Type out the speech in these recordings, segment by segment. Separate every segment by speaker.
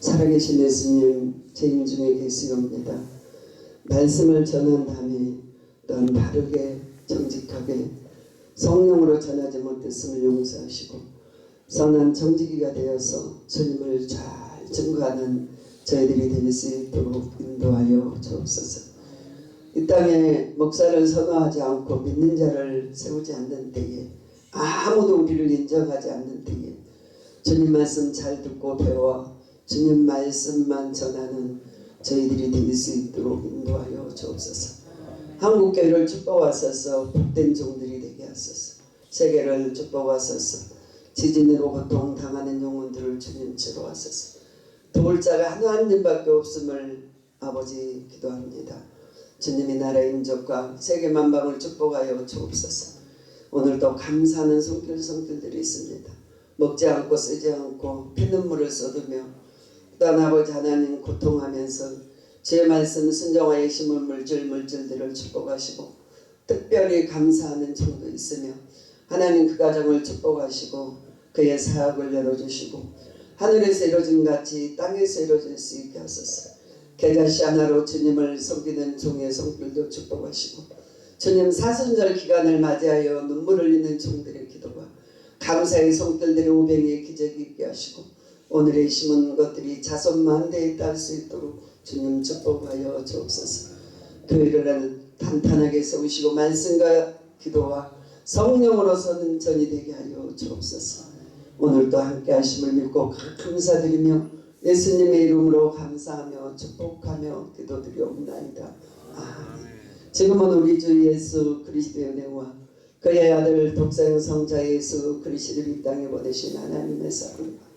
Speaker 1: 살아계신 예수님 재임 중에 계시옵니다. 말씀을 전한 다음에 또한 바르게 정직하게 성령으로 전하지 못했음을 용서하시고 선한 정직이가 되어서 주님을 잘 증거하는 저희들이 될 수 있도록 인도하여 주옵소서. 이 땅에 목사를 선호하지 않고 믿는 자를 세우지 않는 때에 아무도 우리를 인정하지 않는 때에 주님 말씀 잘 듣고 배워 주님 말씀만 전하는 저희들이 될 수 있도록 인도하여 주옵소서. 한국 교회를 축복하소서 복된 종들이 되게 하소서. 세계를 축복하소서. 지진으로 고통 당하는 영혼들을 주님 치료하소서. 도울 자가 하나님밖에 없음을 아버지 기도합니다. 주님이 나라의 인족과 세계 만방을 축복하여 주옵소서. 오늘도 감사하는 손길 손길들이 있습니다. 먹지 않고 쓰지 않고 피눈물을 쏟으며 또한 아버지 하나님 고통하면서 주의 말씀 순종하여 심은 물질 물질들을 축복하시고 특별히 감사하는 정도 있으며 하나님 그 가정을 축복하시고 그의 사역을 열어주시고 하늘에서 이루어진 같이 땅에서 이루어질 수 있게 하소서. 계자씨 하나로 주님을 섬기는 종의 성필도 축복하시고 주님 사순절 기간을 맞이하여 눈물 흘리는 종들의 기도가 감사의 손길들의 오병의 기적이 있게 하시고 오늘의 심은 것들이 자손 만대에 딸 수 있도록 주님 축복하여 주옵소서. 교회를 단단하게 세우시고 말씀과 기도와 성령으로서는 전이 되게 하여 주옵소서. 오늘도 함께 하심을 믿고 감사드리며 예수님의 이름으로 감사하며 축복하며 기도드리옵나이다. 아멘. 지금은 우리 주 예수 그리스도의 은혜와 그의 아들 독사형 성자 예수 그리스도를 이 땅에 보내신 하나님의 사랑과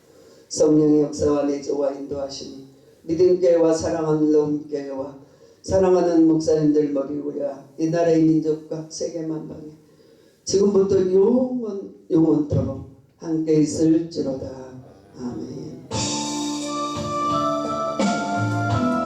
Speaker 1: 성령의 역사와 내조와 인도하심이 믿음교회와 사랑하는 로움교회와 사랑하는 목사님들 머리 위와 이 나라의 민족과 세계 만방에 지금부터 영원 영원토록 함께 있을지로다